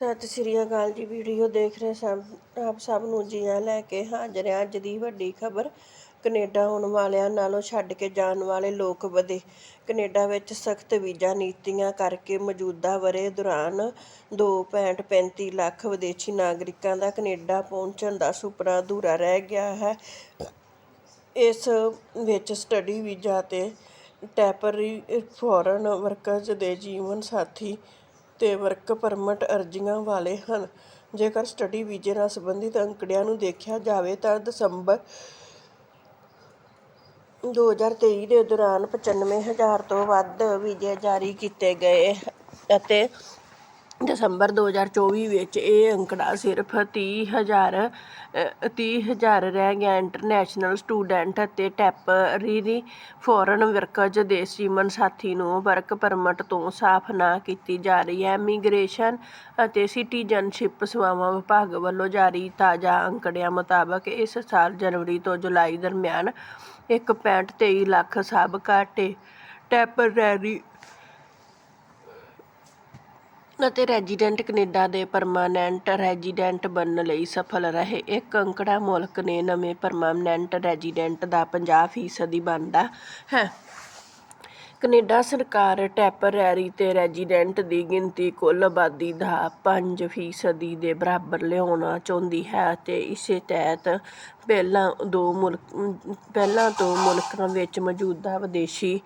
ਸਤਿ ਸ਼੍ਰੀ ਅਕਾਲ ਜੀ, ਵੀਡੀਓ ਦੇਖ ਰਹੇ ਸਭ, ਆਪ ਸਭ ਨੂੰ ਜੀਆਂ ਲੈ ਕੇ ਹਾਜ਼ਰ ਹਾਂ। ਅੱਜ ਦੀ ਵੱਡੀ ਖਬਰ, ਕੈਨੇਡਾ ਆਉਣ ਵਾਲਿਆਂ ਨਾਲੋਂ ਛੱਡ ਕੇ ਜਾਣ ਵਾਲੇ ਲੋਕ ਵਧੇ। ਕੈਨੇਡਾ ਵਿੱਚ ਸਖਤ ਵੀਜ਼ਾ ਨੀਤੀਆਂ ਕਰਕੇ ਮੌਜੂਦਾ ਵਰ੍ਹੇ ਦੌਰਾਨ 2.35 ਲੱਖ ਵਿਦੇਸ਼ੀ ਨਾਗਰਿਕਾਂ ਦਾ ਕੈਨੇਡਾ ਪਹੁੰਚਣ ਦਾ ਸੁਪਨਾ ਅਧੂਰਾ ਰਹਿ ਗਿਆ ਹੈ। ਇਸ ਵਿੱਚ ਸਟੱਡੀ ਵੀਜ਼ਾ ਤੇ ਟੈਂਪਰਰੀ ਫੋਰਨ ਵਰਕਰਜ਼ ਦੇ ਜੀਵਨ ਸਾਥੀ ਤੇ ਵਰਕ ਪਰਮਿਟ ਅਰਜ਼ੀਆਂ ਵਾਲੇ ਹਨ। ਜੇਕਰ ਸਟੱਡੀ ਵੀਜ਼ੇ ਨਾਲ ਸੰਬੰਧਿਤ ਅੰਕੜਿਆਂ ਨੂੰ ਦੇਖਿਆ ਜਾਵੇ ਤਾਂ ਦਸੰਬਰ 2023 ਦੇ ਦੌਰਾਨ 95000 ਤੋਂ ਵੱਧ ਵੀਜ਼ੇ ਜਾਰੀ ਕੀਤੇ ਗਏ ਅਤੇ ਦਸੰਬਰ 2024 ਵਿੱਚ ਇਹ ਅੰਕੜਾ ਸਿਰਫ ਤੀਹ ਹਜ਼ਾਰ ਤੀਹ ਹਜ਼ਾਰ ਰਹਿ ਗਿਆ। ਇੰਟਰਨੈਸ਼ਨਲ ਸਟੂਡੈਂਟ ਅਤੇ ਟੈਂਪਰੇਰੀ ਫੋਰਨ ਵਰਕਰਜ਼ ਦੇ ਜੀਵਨ ਸਾਥੀ ਨੂੰ ਵਰਕ ਪਰਮਿਟ ਤੋਂ ਸਾਫ਼ ਨਾ ਕੀਤੀ ਜਾ ਰਹੀ ਹੈ। ਇਮੀਗ੍ਰੇਸ਼ਨ ਅਤੇ ਸਿਟੀਜ਼ਨਸ਼ਿਪ ਸੇਵਾਵਾਂ ਵਿਭਾਗ ਵੱਲੋਂ ਜਾਰੀ ਤਾਜ਼ਾ ਅੰਕੜਿਆਂ ਮੁਤਾਬਕ ਇਸ ਸਾਲ ਜਨਵਰੀ ਤੋਂ ਜੁਲਾਈ ਦਰਮਿਆਨ 1.23 ਲੱਖ ਸਾਬਕਾ ਟੇ ਟੈਂਪਰੇਰੀ ਅਤੇ ਰੈਜ਼ੀਡੈਂਟ ਕੈਨੇਡਾ ਦੇ ਪਰਮਾਨੈਂਟ ਰੈਜ਼ੀਡੈਂਟ ਬਣਨ ਲਈ ਸਫਲ ਰਹੇ। ਇੱਕ ਅੰਕੜਾ ਮੁਲਕ ਨੇ ਨਵੇਂ ਪਰਮਾਨੈਂਟ ਰੈਜ਼ੀਡੈਂਟ ਦਾ 50 ਫੀਸਦੀ ਬਣਦਾ ਹੈ। ਕੈਨੇਡਾ ਸਰਕਾਰ ਟੈਂਪਰੇਰੀ ਤੇ ਰੈਜ਼ੀਡੈਂਟ ਦੀ ਗਿਣਤੀ ਕੁੱਲ ਆਬਾਦੀ ਦਾ 5 ਫੀਸਦੀ ਦੇ ਬਰਾਬਰ ਲਿਆਉਣਾ ਚਾਹੁੰਦੀ ਹੈ ਅਤੇ ਇਸੇ ਤਹਿਤ ਪਹਿਲਾਂ ਦੋ ਮੁਲਕ, ਪਹਿਲਾਂ ਤੋਂ ਮੁਲਕਾਂ ਵਿੱਚ ਮੌਜੂਦਾ ਵਿਦੇਸ਼ੀ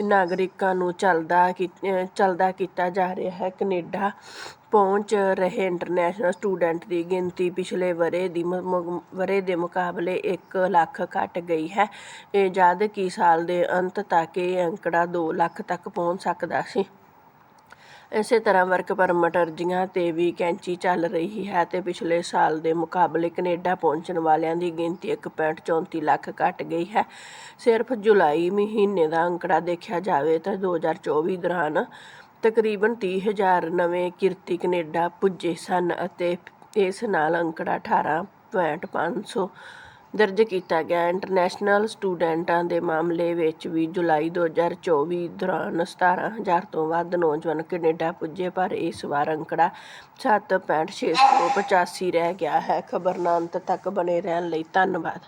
ਨਾਗਰਿਕਾਂ ਨੂੰ ਚੱਲਦਾ ਚੱਲਦਾ ਕੀਤਾ ਜਾ ਰਿਹਾ ਹੈ। ਕਨੇਡਾ ਪਹੁੰਚ ਰਹੇ ਇੰਟਰਨੈਸ਼ਨਲ ਸਟੂਡੈਂਟ ਦੀ ਗਿਣਤੀ ਪਿਛਲੇ ਵਰ੍ਹੇ ਦੀ ਵਰ੍ਹੇ ਦੇ ਮੁਕਾਬਲੇ 1 ਲੱਖ ਘਟ ਗਈ ਹੈ। ਜਦ ਕਿ ਸਾਲ ਦੇ ਅੰਤ ਤੱਕ ਇਹ ਅੰਕੜਾ 2 ਲੱਖ ਤੱਕ ਪਹੁੰਚ ਸਕਦਾ ਸੀ। ਇਸੇ ਤਰ੍ਹਾਂ ਵਰਕ ਪਰਮਿਟ ਅਰਜ਼ੀਆਂ ਤੇ ਵੀ ਕੈਂਚੀ ਚੱਲ ਰਹੀ ਹੈ ਤੇ ਪਿਛਲੇ ਸਾਲ ਦੇ ਮੁਕਾਬਲੇ ਕੈਨੇਡਾ ਪਹੁੰਚਣ ਵਾਲਿਆਂ ਦੀ ਗਿਣਤੀ 1.34 ਲੱਖ ਘਟ ਗਈ ਹੈ। ਸਿਰਫ ਜੁਲਾਈ ਮਹੀਨੇ ਦਾ ਅੰਕੜਾ ਦੇਖਿਆ ਜਾਵੇ ਤਾਂ 2024 ਦੌਰਾਨ ਤਕਰੀਬਨ 30000 ਨਵੇਂ ਕਿਰਤੀ ਕੈਨੇਡਾ ਪੁੱਜੇ ਸਨ ਅਤੇ ਇਸ ਨਾਲ ਅੰਕੜਾ 18.500 ਦਰਜ ਕੀਤਾ ਗਿਆ। ਇੰਟਰਨੈਸ਼ਨਲ ਸਟੂਡੈਂਟਾਂ ਦੇ ਮਾਮਲੇ ਵਿੱਚ ਵੀ ਜੁਲਾਈ 2024 ਦੌਰਾਨ 17000 ਤੋਂ ਵੱਧ ਨੌਜਵਾਨ ਕੈਨੇਡਾ ਪੁੱਜੇ, ਪਰ ਇਸ ਵਾਰ ਅੰਕੜਾ 7.685 ਰਹਿ ਗਿਆ ਹੈ। ਖਬਰ ਅੰਤ ਤੱਕ ਬਣੇ ਰਹਿਣ ਲਈ ਧੰਨਵਾਦ।